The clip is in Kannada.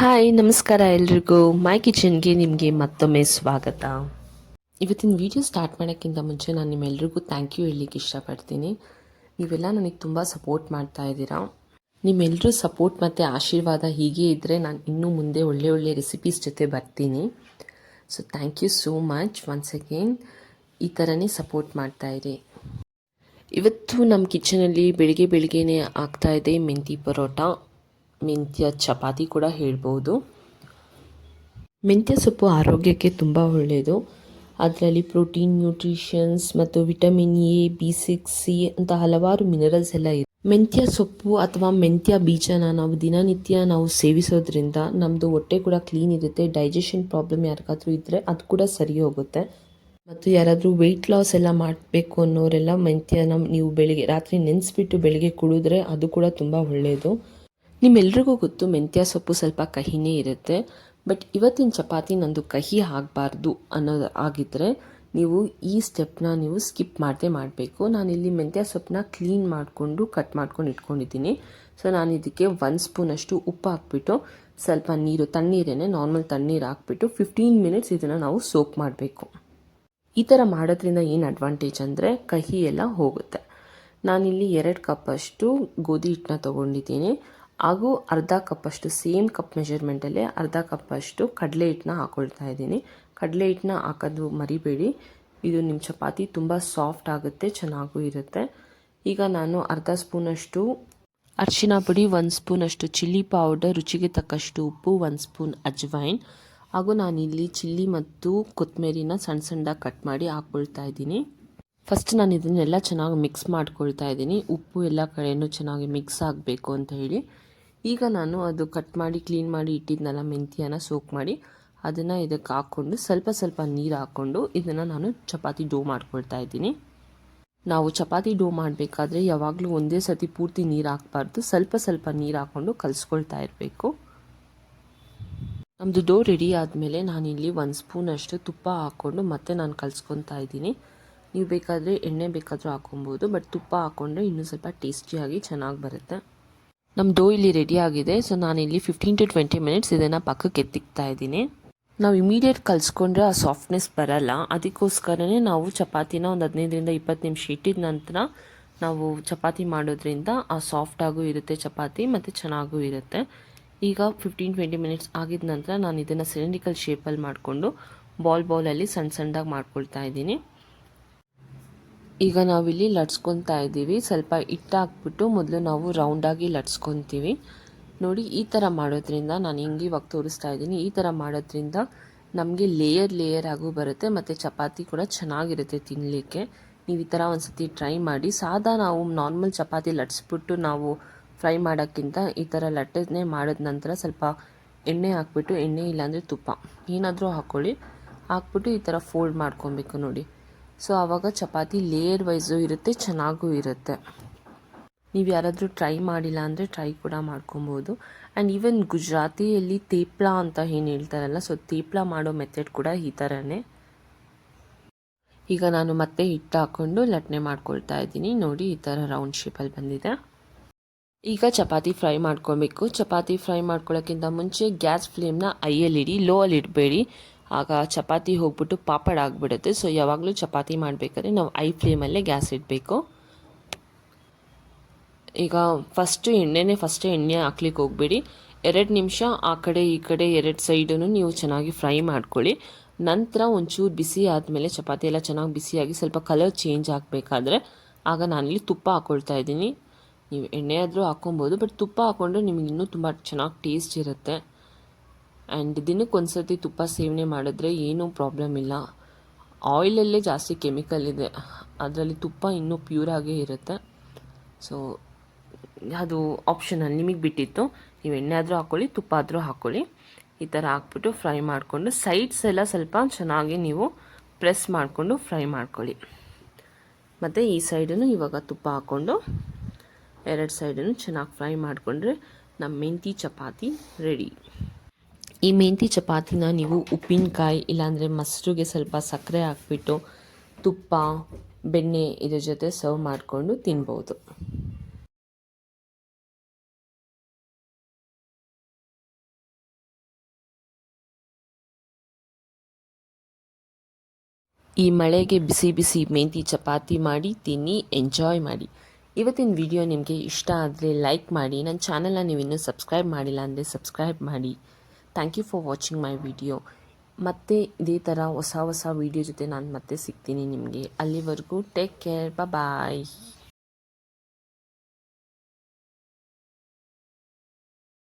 ಹಾಯ್, ನಮಸ್ಕಾರ ಎಲ್ರಿಗೂ. ಮೈ ಕಿಚನ್ಗೆ ನಿಮಗೆ ಮತ್ತೊಮ್ಮೆ ಸ್ವಾಗತ. ಇವತ್ತಿನ ವಿಡಿಯೋ ಸ್ಟಾರ್ಟ್ ಮಾಡೋಕ್ಕಿಂತ ಮುಂಚೆ ನಾನು ನಿಮ್ಮೆಲ್ರಿಗೂ ಥ್ಯಾಂಕ್ ಯು ಹೇಳಲಿಕ್ಕೆ ಇಷ್ಟಪಡ್ತೀನಿ. ನೀವೆಲ್ಲ ನನಗೆ ತುಂಬ ಸಪೋರ್ಟ್ ಮಾಡ್ತಾ ಇದ್ದೀರಾ. ನಿಮ್ಮೆಲ್ಲರೂ ಸಪೋರ್ಟ್ ಮತ್ತು ಆಶೀರ್ವಾದ ಹೀಗೆ ಇದ್ದರೆ ನಾನು ಇನ್ನೂ ಮುಂದೆ ಒಳ್ಳೆ ಒಳ್ಳೆ ರೆಸಿಪೀಸ್ ಜೊತೆ ಬರ್ತೀನಿ. So thank you so much once again ಈ ಥರನೇ ಸಪೋರ್ಟ್ ಮಾಡ್ತಾಯಿರಿ ಇವತ್ತು ನಮ್ಮ ಕಿಚನಲ್ಲಿ ಬೆಳಿಗ್ಗೆ ಬೆಳಿಗ್ಗೆನೇ ಆಗ್ತಾ ಇದೆ ಮೆಂತಿ ಪರೋಟ. ಮೆಂತ್ಯ ಚಪಾತಿ ಕೂಡ ಹೇಳ್ಬೋದು. ಮೆಂತ್ಯ ಸೊಪ್ಪು ಆರೋಗ್ಯಕ್ಕೆ ತುಂಬ ಒಳ್ಳೆಯದು. ಅದರಲ್ಲಿ ಪ್ರೋಟೀನ್, ನ್ಯೂಟ್ರಿಷನ್ಸ್ ಮತ್ತು vitamin A, B, six, C ಅಂತ ಹಲವಾರು ಮಿನರಲ್ಸ್ ಎಲ್ಲ ಇದೆ ಮೆಂತ್ಯ ಸೊಪ್ಪು ಅಥವಾ ಮೆಂತ್ಯ ಬೀಜನ ನಾವು ದಿನನಿತ್ಯ ನಾವು ಸೇವಿಸೋದ್ರಿಂದ ನಮ್ಮದು ಹೊಟ್ಟೆ ಕೂಡ ಕ್ಲೀನ್ ಇರುತ್ತೆ. ಡೈಜೆಷನ್ ಪ್ರಾಬ್ಲಮ್ ಯಾರಿಗಾದರೂ ಇದ್ದರೆ ಅದು ಕೂಡ ಸರಿ ಹೋಗುತ್ತೆ. ಮತ್ತು ಯಾರಾದರೂ ವೆಯ್ಟ್ ಲಾಸ್ ಎಲ್ಲ ಮಾಡಬೇಕು ಅನ್ನೋರೆಲ್ಲ ಮೆಂತ್ಯನ ನೀವು ಬೆಳಿಗ್ಗೆ ರಾತ್ರಿ ನೆನೆಸ್ಬಿಟ್ಟು ಬೆಳಿಗ್ಗೆ ಕುಡಿದ್ರೆ ಅದು ಕೂಡ ತುಂಬ ಒಳ್ಳೆಯದು. ನಿಮ್ಮೆಲ್ರಿಗೂ ಗೊತ್ತು ಮೆಂತ್ಯ ಸೊಪ್ಪು ಸ್ವಲ್ಪ ಕಹಿನೇ ಇರುತ್ತೆ, ಬಟ್ ಇವತ್ತಿನ ಚಪಾತಿ ನಂದು ಕಹಿ ಆಗಬಾರ್ದು ಅನ್ನೋದು ಆಗಿದ್ದರೆ ನೀವು ಈ ಸ್ಟೆಪ್ನ ನೀವು ಸ್ಕಿಪ್ ಮಾಡದೆ ಮಾಡಬೇಕು. ನಾನಿಲ್ಲಿ ಮೆಂತ್ಯ ಸೊಪ್ಪನ್ನ ಕ್ಲೀನ್ ಮಾಡಿಕೊಂಡು, ಕಟ್ ಮಾಡ್ಕೊಂಡು ಇಟ್ಕೊಂಡಿದ್ದೀನಿ. ಸೊ ನಾನು ಇದಕ್ಕೆ ಒಂದು ಸ್ಪೂನಷ್ಟು ಉಪ್ಪು ಹಾಕ್ಬಿಟ್ಟು, ಸ್ವಲ್ಪ ನೀರು, ತಣ್ಣೀರೇನೆ, ನಾರ್ಮಲ್ ತಣ್ಣೀರು ಹಾಕ್ಬಿಟ್ಟು ಫಿಫ್ಟೀನ್ ಮಿನಿಟ್ಸ್ ಇದನ್ನು ನಾವು ಸೋಪ್ ಮಾಡಬೇಕು. ಈ ಥರ ಮಾಡೋದ್ರಿಂದ ಏನು ಅಡ್ವಾಂಟೇಜ್ ಅಂದರೆ ಕಹಿ ಎಲ್ಲ ಹೋಗುತ್ತೆ. ನಾನಿಲ್ಲಿ ಎರಡು ಕಪ್ಪಷ್ಟು ಗೋಧಿ ಹಿಟ್ಟನ್ನ ತೊಗೊಂಡಿದ್ದೀನಿ. ಹಾಗೂ ಅರ್ಧ ಕಪ್ಪಷ್ಟು ಸೇಮ್ ಕಪ್ ಮೆಷರ್ಮೆಂಟಲ್ಲೇ ಅರ್ಧ ಕಪ್ಪಷ್ಟು ಕಡಲೆ ಹಿಟ್ಟನ್ನ ಹಾಕೊಳ್ತಾ ಇದ್ದೀನಿ. ಕಡಲೆ ಹಿಟ್ಟನ್ನ ಹಾಕೋದು ಮರಿಬೇಡಿ. ಇದು ನಿಮ್ಮ ಚಪಾತಿ ತುಂಬ ಸಾಫ್ಟ್ ಆಗುತ್ತೆ, ಚೆನ್ನಾಗೂ ಇರುತ್ತೆ. ಈಗ ನಾನು ಅರ್ಧ ಸ್ಪೂನಷ್ಟು ಅರಿಶಿನ ಪುಡಿ ಒಂದು ಸ್ಪೂನಷ್ಟು ಚಿಲ್ಲಿ ಪೌಡರ್ ರುಚಿಗೆ ತಕ್ಕಷ್ಟು ಉಪ್ಪು ಒಂದು ಸ್ಪೂನ್ ಅಜ್ವೈನ್ ಹಾಗೂ ನಾನಿಲ್ಲಿ ಚಿಲ್ಲಿ ಮತ್ತು ಕೊತ್ತಂಬರಿನ ಸಣ್ಣ ಸಣ್ಣದಾಗಿ ಕಟ್ ಮಾಡಿ ಹಾಕ್ಕೊಳ್ತಾ ಇದ್ದೀನಿ. ಫಸ್ಟ್ ನಾನು ಇದನ್ನೆಲ್ಲ ಚೆನ್ನಾಗಿ ಮಿಕ್ಸ್ ಮಾಡ್ಕೊಳ್ತಾ ಇದ್ದೀನಿ. ಉಪ್ಪು ಎಲ್ಲ ಕಡೆಯೂ ಚೆನ್ನಾಗಿ ಮಿಕ್ಸ್ ಆಗಬೇಕು ಅಂತ ಹೇಳಿ. ಈಗ ನಾನು ಅದು ಕಟ್ ಮಾಡಿ ಕ್ಲೀನ್ ಮಾಡಿ ಇಟ್ಟಿದ್ನಲ್ಲ ಮೆಂತ್ಯನ ಸೋಕ್ ಮಾಡಿ, ಅದನ್ನು ಇದಕ್ಕೆ ಹಾಕ್ಕೊಂಡು ಸ್ವಲ್ಪ ಸ್ವಲ್ಪ ನೀರು ಹಾಕ್ಕೊಂಡು ಇದನ್ನು ನಾನು ಚಪಾತಿ ಡೋ ಮಾಡ್ಕೊಳ್ತಾ ಇದ್ದೀನಿ. ನಾವು ಚಪಾತಿ ಡೋ ಮಾಡಬೇಕಾದ್ರೆ ಯಾವಾಗಲೂ ಒಂದೇ ಸತಿ ಪೂರ್ತಿ ನೀರು ಹಾಕ್ಬಾರ್ದು, ಸ್ವಲ್ಪ ಸ್ವಲ್ಪ ನೀರು ಹಾಕ್ಕೊಂಡು ಕಲಿಸ್ಕೊಳ್ತಾ ಇರಬೇಕು. ನಮ್ಮದು ಡೋ ರೆಡಿ ಆದಮೇಲೆ ನಾನಿಲ್ಲಿ ಒಂದು ಸ್ಪೂನಷ್ಟು ತುಪ್ಪ ಹಾಕ್ಕೊಂಡು ಮತ್ತೆ ನಾನು ಕಲಿಸ್ಕೊತಾ ಇದ್ದೀನಿ. ನೀವು ಬೇಕಾದರೆ ಎಣ್ಣೆ ಬೇಕಾದರೂ ಹಾಕೊಬೋದು ಬಟ್ ತುಪ್ಪ ಹಾಕ್ಕೊಂಡ್ರೆ ಇನ್ನೂ ಸ್ವಲ್ಪ ಟೇಸ್ಟಿಯಾಗಿ ಚೆನ್ನಾಗಿ ಬರುತ್ತೆ. ನಮ್ಮ ಡೋ ಇಲ್ಲಿ ರೆಡಿ ಆಗಿದೆ. ಸೊ ನಾನು ಇಲ್ಲಿ ಫಿಫ್ಟೀನ್ ಟು ಟ್ವೆಂಟಿ ಮಿನಿಟ್ಸ್ ಇದನ್ನು ಪಕ್ಕಕ್ಕೆ ಎತ್ತಿಕ್ತಾ ಇದ್ದೀನಿ. ನಾವು ಇಮಿಡಿಯೇಟ್ ಕಲಿಸ್ಕೊಂಡ್ರೆ ಆ ಸಾಫ್ಟ್ನೆಸ್ ಬರಲ್ಲ. ಅದಕ್ಕೋಸ್ಕರನೇ ನಾವು ಚಪಾತಿನ ಒಂದು ಹದಿನೈದರಿಂದ ಇಪ್ಪತ್ತು ನಿಮಿಷ ಇಟ್ಟಿದ ನಂತರ ನಾವು ಚಪಾತಿ ಮಾಡೋದ್ರಿಂದ ಆ ಸಾಫ್ಟಾಗೂ ಇರುತ್ತೆ ಚಪಾತಿ ಮತ್ತು ಚೆನ್ನಾಗೂ ಇರುತ್ತೆ. ಈಗ ಫಿಫ್ಟೀನ್ ಟ್ವೆಂಟಿ ಮಿನಿಟ್ಸ್ ಆಗಿದ ನಂತರ ನಾನು ಇದನ್ನು ಸಿಲಿಂಡ್ರಿಕಲ್ ಶೇಪಲ್ಲಿ ಮಾಡಿಕೊಂಡು ಬಾಲ್ ಬಾಲಲ್ಲಿ ಸಣ್ಣ ಸಣ್ಣದಾಗಿ ಮಾಡ್ಕೊಳ್ತಾ ಇದ್ದೀನಿ. ಈಗ ನಾವಿಲ್ಲಿ ಲಟ್ಸ್ಕೊತಾ ಇದ್ದೀವಿ. ಸ್ವಲ್ಪ ಹಿಟ್ಟು ಹಾಕ್ಬಿಟ್ಟು ಮೊದಲು ನಾವು ರೌಂಡಾಗಿ ಲಟ್ಸ್ಕೊತೀವಿ. ನೋಡಿ, ಈ ಥರ ಮಾಡೋದ್ರಿಂದ ನಾನು ಹಿಂಗೆ ಇವಾಗ ತೋರಿಸ್ತಾ ಇದ್ದೀನಿ. ಈ ಥರ ಮಾಡೋದ್ರಿಂದ ನಮಗೆ ಲೇಯರ್ ಲೇಯರ್ ಆಗೂ ಬರುತ್ತೆ ಮತ್ತು ಚಪಾತಿ ಕೂಡ ಚೆನ್ನಾಗಿರುತ್ತೆ ತಿನ್ನಲಿಕ್ಕೆ ನೀವು ಈ ಥರ ಒಂದು ಸತಿ ಟ್ರೈ ಮಾಡಿ. ಸಾದಾ ನಾವು ನಾರ್ಮಲ್ ಚಪಾತಿ ಲಟ್ಸ್ಬಿಟ್ಟು ನಾವು ಫ್ರೈ ಮಾಡೋಕ್ಕಿಂತ ಈ ಥರ ಲಟ್ಟನೆ ಮಾಡಿದ ನಂತರ ಸ್ವಲ್ಪ ಎಣ್ಣೆ ಹಾಕ್ಬಿಟ್ಟು, ಎಣ್ಣೆ ಇಲ್ಲಾಂದರೆ ತುಪ್ಪ ಏನಾದರೂ ಹಾಕ್ಕೊಳ್ಳಿ ಹಾಕ್ಬಿಟ್ಟು ಈ ಥರ ಫೋಲ್ಡ್ ಮಾಡ್ಕೊಬೇಕು ನೋಡಿ. ಸೊ ಆವಾಗ ಚಪಾತಿ ಲೇಯರ್ ವೈಸು ಇರುತ್ತೆ, ಚೆನ್ನಾಗೂ ಇರುತ್ತೆ. ನೀವು ಯಾರಾದರೂ ಟ್ರೈ ಮಾಡಿಲ್ಲ ಅಂದರೆ ಟ್ರೈ ಕೂಡ ಮಾಡ್ಕೊಬೋದು. ಆ್ಯಂಡ್ ಈವನ್ ಗುಜರಾತಿಯಲ್ಲಿ ತೇಪ್ಲ ಅಂತ ಏನು ಹೇಳ್ತಾರಲ್ಲ, ಸೊ ತೇಪ್ಲ ಮಾಡೋ ಮೆಥಡ್ ಕೂಡ ಈ ಥರನೇ ಈಗ ನಾನು ಮತ್ತೆ ಹಿಟ್ಟು ಹಾಕ್ಕೊಂಡು ಲಟ್ನೆ ಮಾಡ್ಕೊಳ್ತಾ ಇದ್ದೀನಿ. ನೋಡಿ, ಈ ಥರ ರೌಂಡ್ ಶೇಪಲ್ಲಿ ಬಂದಿದೆ. ಈಗ ಚಪಾತಿ ಫ್ರೈ ಮಾಡ್ಕೊಬೇಕು. ಚಪಾತಿ ಫ್ರೈ ಮಾಡ್ಕೊಳ್ಳೋಕ್ಕಿಂತ ಮುಂಚೆ ಗ್ಯಾಸ್ ಫ್ಲೇಮ್ನ ಐಯಲ್ಲಿಡಿ ಲೋ ಅಲ್ಲಿ ಇಡಬೇಡಿ ಆಗ ಚಪಾತಿ ಹೋಗ್ಬಿಟ್ಟು ಪಾಪಡ್ ಆಗಿಬಿಡುತ್ತೆ. ಸೊ ಯಾವಾಗಲೂ ಚಪಾತಿ ಮಾಡಬೇಕಾದ್ರೆ ನಾವು ಐ ಫ್ಲೇಮಲ್ಲೇ ಗ್ಯಾಸ್ ಇಡಬೇಕು. ಈಗ ಫಸ್ಟು ಎಣ್ಣೆನೇ ಫಸ್ಟೇ ಎಣ್ಣೆ ಹಾಕ್ಲಿಕ್ಕೆ ಹೋಗ್ಬೇಡಿ. ಎರಡು ನಿಮಿಷ ಆ ಕಡೆ ಈ ಕಡೆ ಎರಡು ಸೈಡೂ ನೀವು ಚೆನ್ನಾಗಿ ಫ್ರೈ ಮಾಡ್ಕೊಳ್ಳಿ. ನಂತರ ಒಂಚೂರು ಬಿಸಿ ಆದಮೇಲೆ ಚಪಾತಿ ಎಲ್ಲ ಚೆನ್ನಾಗಿ ಬಿಸಿಯಾಗಿ ಸ್ವಲ್ಪ ಕಲರ್ ಚೇಂಜ್ ಆಗಬೇಕಾದ್ರೆ ಆಗ ನಾನಿಲ್ಲಿ ತುಪ್ಪ ಹಾಕ್ಕೊಳ್ತಾ ಇದ್ದೀನಿ. ನೀವು ಎಣ್ಣೆ ಆದರೂ ಹಾಕ್ಕೊಬೋದು ಬಟ್ ತುಪ್ಪ ಹಾಕ್ಕೊಂಡ್ರೆ ನಿಮಗೆ ಇನ್ನೂ ತುಂಬ ಚೆನ್ನಾಗಿ ಟೇಸ್ಟ್ ಇರುತ್ತೆ. ಆ್ಯಂಡ್ ದಿನಕ್ಕೆ ಒಂದು ಸರ್ತಿ ತುಪ್ಪ ಸೇವನೆ ಮಾಡಿದ್ರೆ ಏನೂ ಪ್ರಾಬ್ಲಮ್ ಇಲ್ಲ. ಆಯಿಲಲ್ಲೇ ಜಾಸ್ತಿ ಕೆಮಿಕಲ್ ಇದೆ. ಅದರಲ್ಲಿ ತುಪ್ಪ ಇನ್ನೂ ಪ್ಯೂರಾಗೇ ಇರುತ್ತೆ. ಸೊ ಅದು ಆಪ್ಷನಲ್ ನಿಮಗೆ ಬಿಟ್ಟಿತ್ತು. ನೀವು ಎಣ್ಣೆ ಆದರೂ ಹಾಕ್ಕೊಳ್ಳಿ ತುಪ್ಪ ಆದರೂ ಹಾಕ್ಕೊಳ್ಳಿ ಈ ಥರ ಹಾಕ್ಬಿಟ್ಟು ಫ್ರೈ ಮಾಡಿಕೊಂಡು ಸೈಡ್ಸ್ ಎಲ್ಲ ಸ್ವಲ್ಪ ಚೆನ್ನಾಗಿ ನೀವು ಪ್ರೆಸ್ ಮಾಡಿಕೊಂಡು ಫ್ರೈ ಮಾಡ್ಕೊಳ್ಳಿ. ಮತ್ತು ಈ ಸೈಡನ್ನು ಇವಾಗ ತುಪ್ಪ ಹಾಕ್ಕೊಂಡು, ಎರಡು ಸೈಡನ್ನು ಚೆನ್ನಾಗಿ ಫ್ರೈ ಮಾಡಿಕೊಂಡ್ರೆ ನಮ್ಮ ಮೆಂತಿ ಚಪಾತಿ ರೆಡಿ ಈ ಮೆಂತಿ ಚಪಾತಿನ ನೀವು ಉಪ್ಪಿನಕಾಯಿ ಇಲ್ಲಾಂದರೆ ಮೊಸರಿಗೆ ಸ್ವಲ್ಪ ಸಕ್ಕರೆ ಹಾಕ್ಬಿಟ್ಟು ತುಪ್ಪ, ಬೆಣ್ಣೆ ಇದ್ರ ಜೊತೆ ಸರ್ವ್ ಮಾಡಿಕೊಂಡು ತಿನ್ಬೋದು. ಈ ಮಳೆಗೆ ಬಿಸಿ ಬಿಸಿ ಮೆಂತಿ ಚಪಾತಿ ಮಾಡಿ ತಿನ್ನಿ ಎಂಜಾಯ್ ಮಾಡಿ. ಇವತ್ತಿನ ವಿಡಿಯೋ ನಿಮಗೆ ಇಷ್ಟ ಆದರೆ ಲೈಕ್ ಮಾಡಿ. ನನ್ನ ಚಾನಲನ್ನು ನೀವು ಇನ್ನೂ ಸಬ್ಸ್ಕ್ರೈಬ್ ಮಾಡಿಲ್ಲ ಅಂದರೆ ಸಬ್ಸ್ಕ್ರೈಬ್ ಮಾಡಿ. Thank you for watching my video ಮತ್ತೆ ಇದೇ ಥರ ಹೊಸ ಹೊಸ ವಿಡಿಯೋ ಜೊತೆ ನಾನು ಮತ್ತೆ ಸಿಗ್ತೀನಿ ನಿಮಗೆ. ಅಲ್ಲಿವರೆಗೂ ಟೇಕ್ ಕೇರ್ ಬಾಯ್